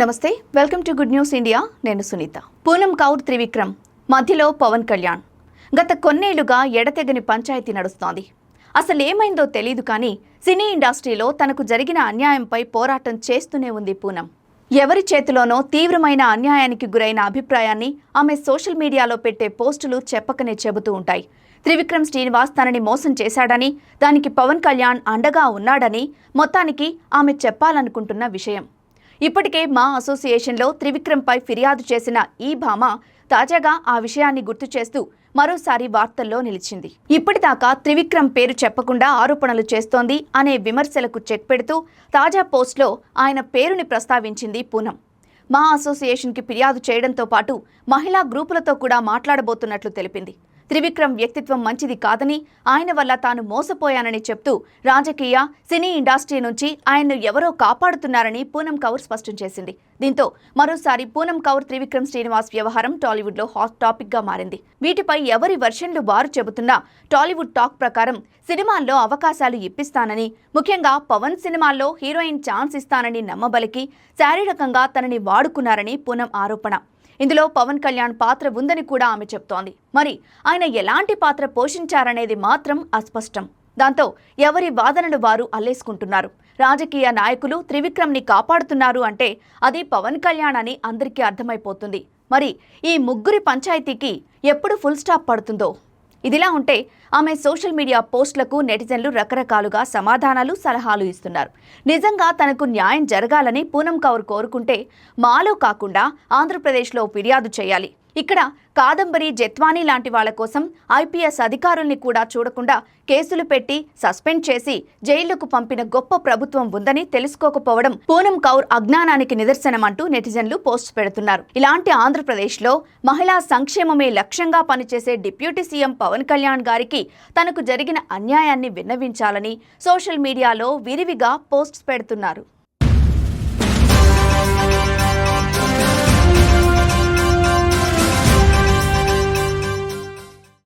నమస్తే welcome to good news India నేను సునీత. పూనం కౌర్ త్రివిక్రమ్ మధ్యలో పవన్ కళ్యాణ్. గత కొన్నేళ్ళుగా ఎడతెగని పంచాయతీ నడుస్తోంది. అసలు ఏమైందో తెలియదు కానీ సినీ ఇండస్ట్రీలో తనకు జరిగిన అన్యాయంపై పోరాటం చేస్తూనే ఉంది పూనం. ఎవరి చేతిలోనో తీవ్రమైన అన్యాయానికి గురైన అభిప్రాయాన్ని ఆమె సోషల్ మీడియాలో పెట్టే పోస్టులు చెప్పకనే చెబుతూ ఉంటాయి. త్రివిక్రమ్ శ్రీనివాస్ తనని మోసం చేశాడని దానికి పవన్ కళ్యాణ్ అండగా ఉన్నాడని మొత్తానికి ఆమె చెప్పాలనుకుంటున్న విషయం. ఇప్పటికే మా అసోసియేషన్లో త్రివిక్రమ్పై ఫిర్యాదు చేసిన ఈ భామ తాజాగా ఆ విషయాన్ని గుర్తు చేస్తూ మరోసారి వార్తల్లో నిలిచింది. ఇప్పటిదాకా త్రివిక్రమ్ పేరు చెప్పకుండా ఆరోపణలు చేస్తోంది అనే విమర్శలకు చెక్ పెడుతూ తాజా పోస్ట్లో ఆయన పేరుని ప్రస్తావించింది పూనం. మా అసోసియేషన్కి ఫిర్యాదు చేయడంతో పాటు మహిళా గ్రూపులతో కూడా మాట్లాడబోతున్నట్లు తెలిపింది. త్రివిక్రమ్ వ్యక్తిత్వం మంచిది కాదని ఆయన వల్ల తాను మోసపోయానని చెప్తూ రాజకీయ సినీ ఇండస్ట్రీ నుంచి ఆయన్ను ఎవరో కాపాడుతున్నారని పూనం కౌర్ స్పష్టం చేసింది. దీంతో మరోసారి పూనం కౌర్ త్రివిక్రమ్ శ్రీనివాస్ వ్యవహారం టాలీవుడ్లో హాట్ టాపిక్గా మారింది. వీటిపై ఎవరి వర్షన్లు వారు చెబుతున్నా టాలీవుడ్ టాక్ ప్రకారం సినిమాల్లో అవకాశాలు ఇప్పిస్తానని ముఖ్యంగా పవన్ సినిమాల్లో హీరోయిన్ ఛాన్స్ ఇస్తానని నమ్మబలికి శారీరకంగా తనని వాడుకున్నారని పూనం ఆరోపణ. ఇందులో పవన్ కళ్యాణ్ పాత్ర ఉందని కూడా ఆమె చెప్తోంది. మరి ఆయన ఎలాంటి పాత్ర పోషించారనేది మాత్రం అస్పష్టం. దాంతో ఎవరి వాదనలు వారు అల్లేసుకుంటున్నారు. రాజకీయ నాయకులు త్రివిక్రమ్ని కాపాడుతున్నారు అంటే అది పవన్ కళ్యాణ్ అని అందరికీ అర్థమైపోతుంది. మరి ఈ ముగ్గురి పంచాయతీకి ఎప్పుడు ఫుల్ స్టాప్ పడుతుందో? ఇదిలా ఉంటే ఆమె సోషల్ మీడియా పోస్టులకు నెటిజన్లు రకరకాలుగా సమాధానాలు సలహాలు ఇస్తున్నారు. నిజంగా తనకు న్యాయం జరగాలని పూనం కౌర్ కోరుకుంటే మాలో కాకుండా ఆంధ్రప్రదేశ్లో ఫిర్యాదు చేయాలి. ఇక్కడ కాదంబరి జెత్వానీ లాంటి వాళ్ళ కోసం ఐపీఎస్ అధికారుల్ని కూడా చూడకుండా కేసులు పెట్టి సస్పెండ్ చేసి జైళ్ళకు పంపిన గొప్ప ప్రభుత్వం ఉందని తెలుసుకోకపోవడం పూనం కౌర్ అజ్ఞానానికి నిదర్శనమంటూ నెటిజన్లు పోస్ట్ పెడుతున్నారు. ఇలాంటి ఆంధ్రప్రదేశ్లో మహిళా సంక్షేమమే లక్ష్యంగా పనిచేసే డిప్యూటీ సీఎం పవన్ కళ్యాణ్ గారికి తనకు జరిగిన అన్యాయాన్ని విన్నవించాలని సోషల్ మీడియాలో విరివిగా పోస్ట్ పెడుతున్నారు.